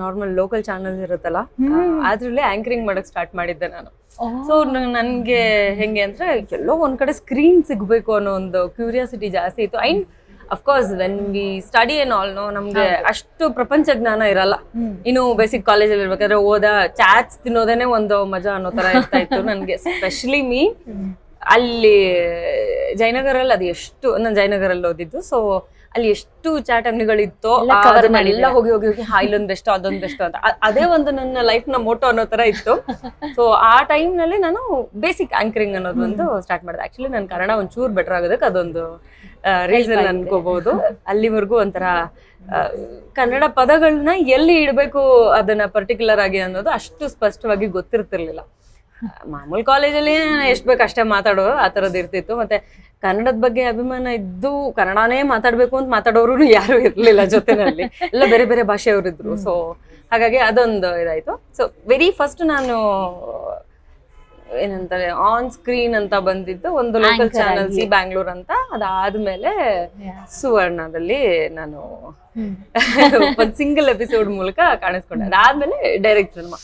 Normal local channel ಇರುತ್ತಲ್ಲ ಅದ್ರಲ್ಲೇ anchoring ಮಾಡಕ್ ಸ್ಟಾರ್ಟ್ ಮಾಡಿದ್ದೆ ನಾನು. ಸೊ ನನ್ಗೆ ಹೆಂಗೆ ಅಂದ್ರೆ ಎಲ್ಲೋ ಒಂದ್ ಕಡೆ ಸ್ಕ್ರೀನ್ ಸಿಗ್ಬೇಕು ಅನ್ನೋ ಒಂದು ಕ್ಯೂರಿಯಾಸಿಟಿ ಜಾಸ್ತಿ ಇತ್ತು. ಐನ್ of course when we study ಏನ್ ಆಲ್ ನೋ ನಮ್ಗೆ ಅಷ್ಟು ಪ್ರಪಂಚ ಜ್ಞಾನ ಇರಲ್ಲ. ಇನ್ನು ಬೇಸಿಕ್ ಕಾಲೇಜಲ್ಲಿ ಇರ್ಬೇಕಾದ್ರೆ ಓದ ಚಾಟ್ಸ್ ತಿನ್ನೋದೇನೆ ಒಂದು ಮಜಾ ಅನ್ನೋ ತರ ಇರ್ತಾ ಇತ್ತು ನನ್ಗೆ ಸ್ಪೆಷಲಿ ಮೀ ಅಲ್ಲಿ ಜಯನಗರಲ್ಲಿ ಅದು ಎಷ್ಟು ನಾನು ಜಯನಗರಲ್ಲಿ ಓದಿದ್ದು ಸೊ ಅಲ್ಲಿ ಎಷ್ಟು ಚಾಟ್ ಅಂಗಡಿಗಳಿತ್ತೋ ಎಲ್ಲ cover ಅದನ್ನೆಲ್ಲ ಹೋಗಿ ಹೋಗಿ ಹೋಗಿ ಇಲ್ಲೊಂದ್ ಬೆಸ್ಟ್ ಅದೊಂದ್ ಬೆಸ್ಟ್ ಅಂತ. ಅದೇ ಒಂದು ನನ್ನ ಲೈಫ್ನ ಮೋಟೋ ಅನ್ನೋ ತರ ಇತ್ತು. ಸೊ ಆ ಟೈಮ್ನಲ್ಲಿ ನಾನು ಬೇಸಿಕ್ ಆಂಕರಿಂಗ್ ಅನ್ನೋದು ಒಂದು ಸ್ಟಾರ್ಟ್ ಮಾಡಿದೆ. ಆಕ್ಚುಲಿ ನನ್ನ ಕನ್ನಡ ಒಂಚೂರು ಬೆಟರ್ ಆಗೋದಕ್ಕೆ ಅದೊಂದು ರೀಸನ್ ಅನ್ಕೋಬಹುದು ಅಲ್ಲಿವರೆಗೂ ಒಂಥರ ಕನ್ನಡ ಪದಗಳನ್ನ ಎಲ್ಲಿ ಇಡಬೇಕು ಅದನ್ನ ಪರ್ಟಿಕ್ಯುಲರ್ ಆಗಿ ಅನ್ನೋದು ಅಷ್ಟು ಸ್ಪಷ್ಟವಾಗಿ ಗೊತ್ತಿರ್ತಿರ್ಲಿಲ್ಲ. ಮಾಮೂಲಿ ಕಾಲೇಜಲ್ಲಿ ಎಷ್ಟು ಬೇಕು ಅಷ್ಟೇ ಮಾತಾಡೋ ಆ ಥರದ್ದು ಇರ್ತಿತ್ತು. ಮತ್ತೆ ಕನ್ನಡದ ಬಗ್ಗೆ ಅಭಿಮಾನ ಇದ್ದು ಕನ್ನಡನೇ ಮಾತಾಡಬೇಕು ಅಂತ ಮಾತಾಡೋರು ಯಾರು ಇರ್ಲಿಲ್ಲ ಜೊತೆನಲ್ಲಿ. ಎಲ್ಲ ಬೇರೆ ಬೇರೆ ಭಾಷೆಯವರಿದ್ರು. ಸೊ ಹಾಗಾಗಿ ಅದೊಂದು ಇದಾಯಿತು. ಸೊ ವೆರಿ ಫಸ್ಟ್ ನಾನು ಏನಂತಾರೆ ಆನ್ ಸ್ಕ್ರೀನ್ ಅಂತ ಬಂದಿದ್ದು ಒಂದು ಲೋಕಲ್ ಚಾನಲ್ ಸಿ. ಬ್ಯಾಂಗ್ಳೂರ್ ಅಂತ. ಅದಾದ್ಮೇಲೆ ಸುವರ್ಣದಲ್ಲಿ ನಾನು ಒಂದು ಸಿಂಗಲ್ ಎಪಿಸೋಡ್ ಮೂಲಕ ಕಾಣಿಸ್ಕೊಂಡೆ. ಅದಾದ್ಮೇಲೆ ಡೈರೆಕ್ಟ್ ಸಿನಿಮಾ